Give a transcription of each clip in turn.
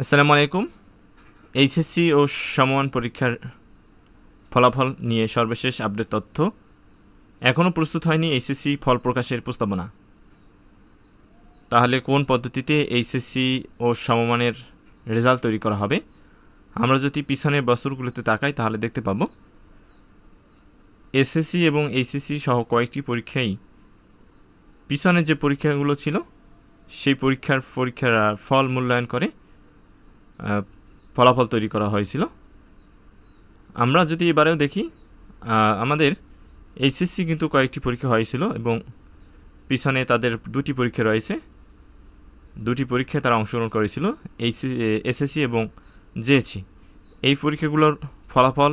আসসালামু আলাইকুম। এইচএসসি ও সমমান পরীক্ষার ফলাফল নিয়ে সর্বশেষ আপডেট তথ্য। এখনও প্রস্তুত হয়নি এইচএসসি ফল প্রকাশের প্রস্তাবনা। তাহলে কোন পদ্ধতিতে এইচএসসি ও সমমানের রেজাল্ট তৈরি করা হবে? আমরা যদি পিছনের বছরগুলোতে তাকাই, তাহলে দেখতে পাবো। এসএসসি এবং এইচএসসি সহ কয়েকটি পরীক্ষাই পিছনের যে পরীক্ষাগুলো ছিল, সেই পরীক্ষার পরীক্ষার ফল মূল্যায়ন করে ফলাফল তৈরি করা হয়েছিল। আমরা যদি এবারেও দেখি আমাদের এইচএসসি কিন্তু কয়েকটি পরীক্ষা হয়েছিল এবং পিছনে তাদের দুটি পরীক্ষা রয়েছে। দুটি পরীক্ষায় তারা অংশগ্রহণ করেছিল এইচসি এসএসসি এবং জেএসসি। এই পরীক্ষাগুলোর ফলাফল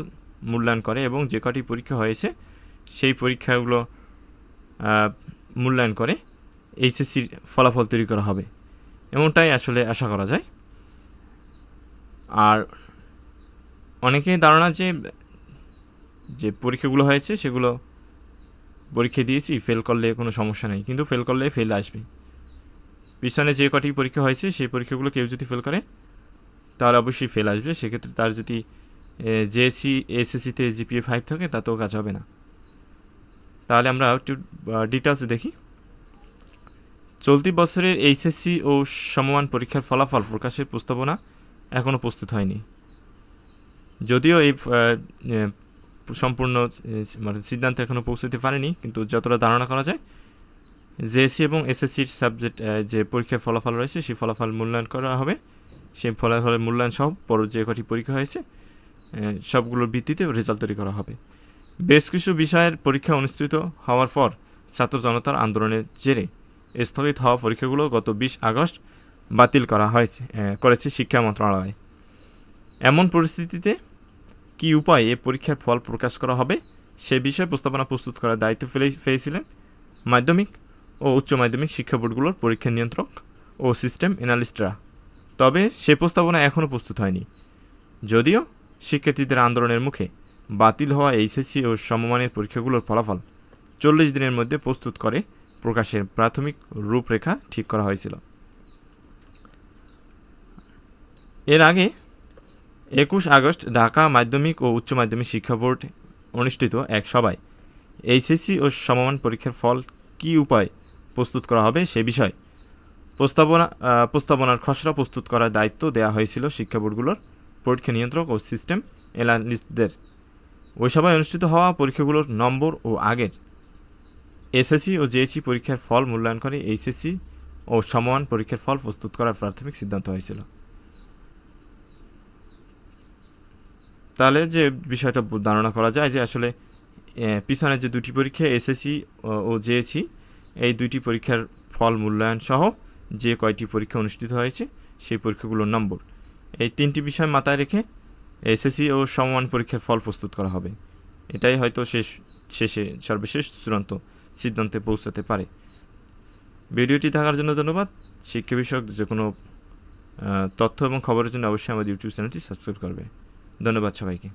মূল্যায়ন করে এবং যে কটি পরীক্ষা হয়েছে, সেই পরীক্ষাগুলো মূল্যায়ন করে এইচএসসির ফলাফল তৈরি করা হবে। এমনটাই আসলে আশা করা যায়। আর অনেকেই ধারণা যে যে পরীক্ষাগুলো হয়েছে সেগুলো পরীক্ষা দিয়েছি ফেল করলে কোনো সমস্যা নেই। কিন্তু ফেল করলে ফেল আসবে। পিছনে যে কটি পরীক্ষা হয়েছে, সেই পরীক্ষাগুলো কেউ যদি ফেল করে, তাহলে অবশ্যই ফেল আসবে। সেক্ষেত্রে তার যদি জেএসসি এসএসসিতে জিপিএ ফাইভ থাকে তাতেও কাজ হবে না। তাহলে আমরা একটু ডিটেলসে দেখি। চলতি বছরের এইচএসসি ও সমমান পরীক্ষার ফলাফল প্রকাশের প্রস্তাবনা এখনও প্রস্তুত হয়নি। যদিও এই সম্পূর্ণ মানে সিদ্ধান্তে এখনও পৌঁছতে পারেনি, কিন্তু যতটা ধারণা করা যায়, জেএসসি এবং এসএসসির সাবজেক্ট যে পরীক্ষার ফলাফল রয়েছে, সেই ফলাফল মূল্যায়ন করা হবে। সেই ফলাফলের মূল্যায়ন সহ পর যে কটি পরীক্ষা হয়েছে সবগুলোর ভিত্তিতে রেজাল্ট তৈরি করা হবে। বেশ কিছু বিষয়ের পরীক্ষা অনুষ্ঠিত হওয়ার পর ছাত্র জনতার আন্দোলনের জেরে স্থগিত হওয়া পরীক্ষাগুলো গত বিশ আগস্ট বাতিল করা হয়েছে করেছে শিক্ষা মন্ত্রণালয়। এমন পরিস্থিতিতে কী উপায়ে এ পরীক্ষার ফল প্রকাশ করা হবে, সে বিষয়ে প্রস্তাবনা প্রস্তুত করার দায়িত্ব ফেলে, ফেলেছিলেন মাধ্যমিক ও উচ্চ মাধ্যমিক শিক্ষা বোর্ডগুলোর পরীক্ষা নিয়ন্ত্রক ও সিস্টেম এনালিস্টরা তবে সে প্রস্তাবনা এখনও প্রস্তুত হয়নি। যদিও শিক্ষার্থীদের আন্দোলনের মুখে বাতিল হওয়া এইচএসসি ও সমমানের পরীক্ষাগুলোর ফলাফল চল্লিশ দিনের মধ্যে প্রস্তুত করে প্রকাশের প্রাথমিক রূপরেখা ঠিক করা হয়েছিল। এর আগে একুশ আগস্ট ঢাকা মাধ্যমিক ও উচ্চ মাধ্যমিক শিক্ষা বোর্ড অনুষ্ঠিত এক সভায় এইচএসসি ও সমমান পরীক্ষার ফল কী উপায় প্রস্তুত করা হবে সে বিষয়ে প্রস্তাবনা প্রস্তাবনার খসড়া প্রস্তুত করার দায়িত্ব দেওয়া হয়েছিল শিক্ষা বোর্ডগুলোর পরীক্ষা নিয়ন্ত্রক ও সিস্টেম এনালিস্টদের ওই সভায় অনুষ্ঠিত হওয়া পরীক্ষাগুলোর নম্বর ও আগের এসএসসি ও জেএসসি পরীক্ষার ফল মূল্যায়ন করে এইচএসসি ও সমমান পরীক্ষার ফল প্রস্তুত করার প্রাথমিক সিদ্ধান্ত হয়েছিল। তাহলে যে বিষয়টা ধারণা করা যায় যে আসলে পিছনে যে দুটি পরীক্ষা, এসএসসি ও জেএসসি, এই দুইটি পরীক্ষার ফল মূল্যায়ন সহ যে কয়টি পরীক্ষা অনুষ্ঠিত হয়েছে, সেই পরীক্ষাগুলোর নম্বর। এই তিনটি বিষয় মাথায় রেখে এসএসসি ও সমমান পরীক্ষার ফল প্রস্তুত করা হবে। এটাই হয়তো শেষ, শেষে সর্বশেষ চূড়ান্ত সিদ্ধান্তে পৌঁছাতে পারে। ভিডিওটি থাকার জন্য ধন্যবাদ। শিক্ষা বিষয়ক যে কোনো তথ্য এবং খবরের জন্য অবশ্যই আমাদের ইউটিউব চ্যানেলটি সাবস্ক্রাইব করবে। ধন্যবাদ সবাইকে।